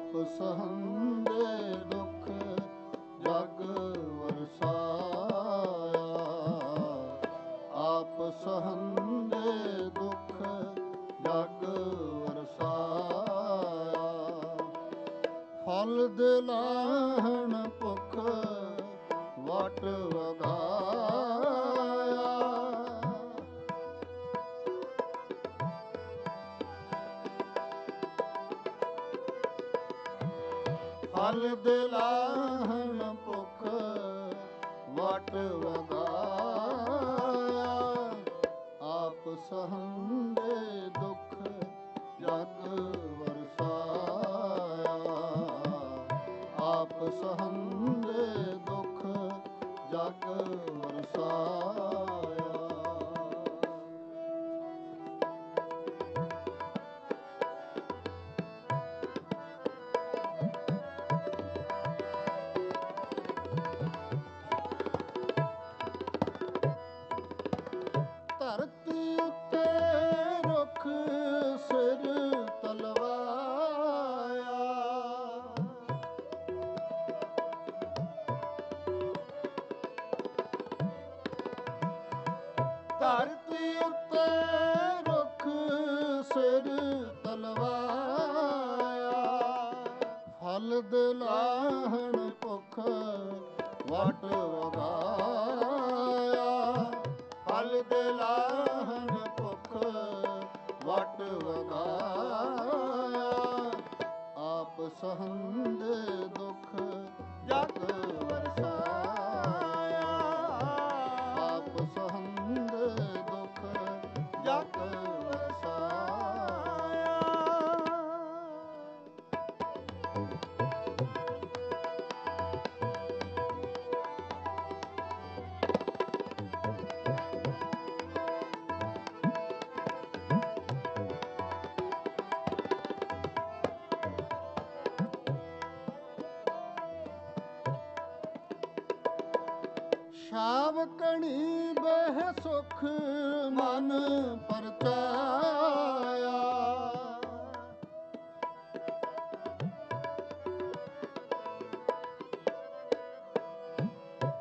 ਆਪ ਸਹੰਦੇ ਦੁਖ ਜਗ ਵਰਸਾਇਆ। ਆਪ ਸਹੰਦੇ ਦੁਖ ਜਗ ਵਰਸਾਇਆ। ਫਲ ਦਿਲਾਹਣ ਫਲ ਦਿਲਾਹਣ ਧਰਤੀ ਉੱਤੇ ਰੁੱਖ ਸਿਰ ਤਲਵਾਇਆ। ਫਲ ਦਿਲਾਹਣ ਭੁੱਖ ਵਟ ਵਗਾਇਆ। ਫਲ ਦਿਲਾਹਣ ਭੁੱਖ ਵਟ ਵਗਾਇਆ। ਆਪ ਸਹੰਦੇ ਸ਼ਾਵ ਕਣੀ ਬਹਿ ਸੁਖ ਮਨ ਪਰਚਾਇਆ।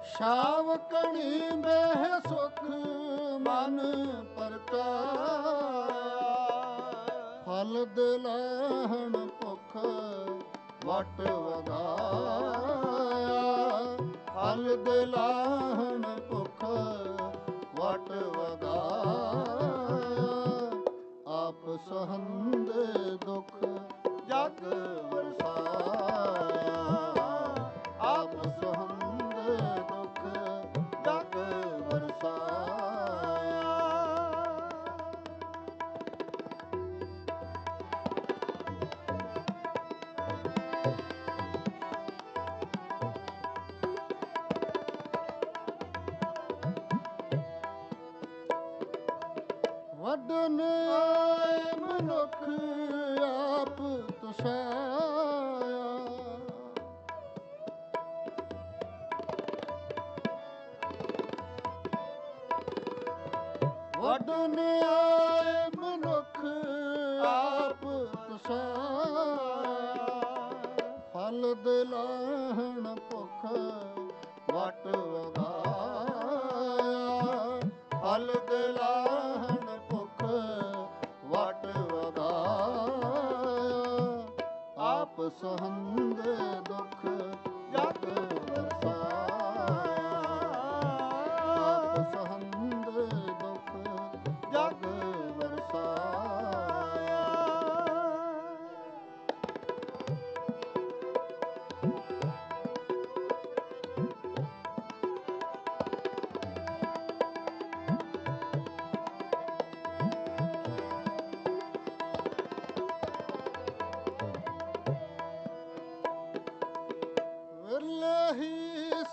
ਸ਼ਾਵ ਕਣੀ ਬਹਿ ਸੁਖ ਮਨ ਪਰਚਾਇਆ। ਫਲ ਦਿਲਾਹਣ ਭੁਖ ਵਟ ਵਗਾਇਆ। ਫਲ ਦਿਲਾਹਣ ਭੁਖ ਵਟ ਵਗਾਇਆ ਆਪ ਸਹੰਦੇ ਦੁਖ ਵਡਨ ਆਏ ਮਨੁੱਖ ਆਪ ਤੁਸਾਇਆ ਵਡਨ ਆਏ ਮਨੁੱਖ ਆਪ ਤੁਸਾਇਆ ਫਲ ਦਿਲਾਹਣ ਭੁਖ ਵਟ ਵਗਾਇਆ। ਫਲ ਦਿਲਾਹਣ ਆਪ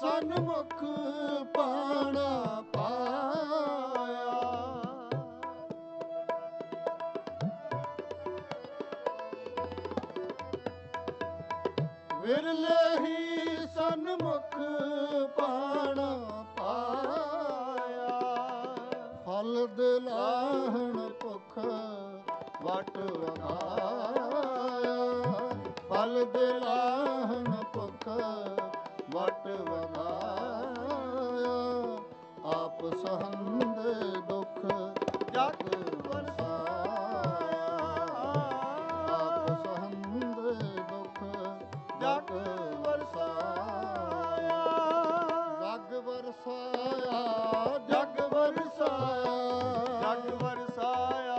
ਸਨਮੁਖ ਪਾਣਾ ਪਾਇਆ। ਵਿਰਲੇ ਹੀ ਸਨਮੁਖ ਪਾਣਾ ਪਾਇਆ। ਫਲ ਦਿਲਾਹਣ ਭੁਖ ਵਟ ਵਗਾਇਆ ਫਲ ਦਿਲਾਹਣ ਭੁਖ ਵਗਾਇਆ ਆਪ ਸਹੰਦੇ ਦੁਖ ਜਗ ਵਰਸਾਇਆ। ਆਪ ਸਹੰਦੇ ਦੁਖ ਜਗ ਵਰਸਾਇਆ। ਜਗ ਵਰਸਾਇਆ ਜਗ ਵਰਸਾਇਆ। ਜਗ ਵਰਸਾਇਆ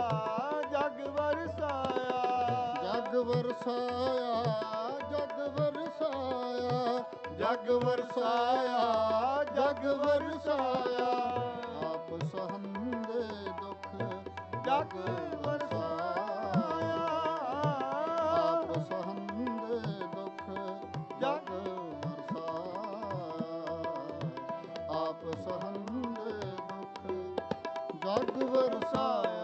ਜਗ ਵਰਸਾਇਆ। ਜਗ ਵਰਸਾਇਆ। ਜਗ ਵਰਸਾਇਆ ਜਗ ਵਰਸਾਇਆ। ਆਪ ਸਹੰਦੇ ਦੁਖ ਜਗ ਵਰਸਾਇਆ। ਆਪ ਸਹੰਦੇ ਦੁਖ ਜਗ ਵਰਸਾਇਆ। ਆਪ ਸਹੰਦੇ ਦੁਖ ਜਗ ਵਰਸਾਇਆ।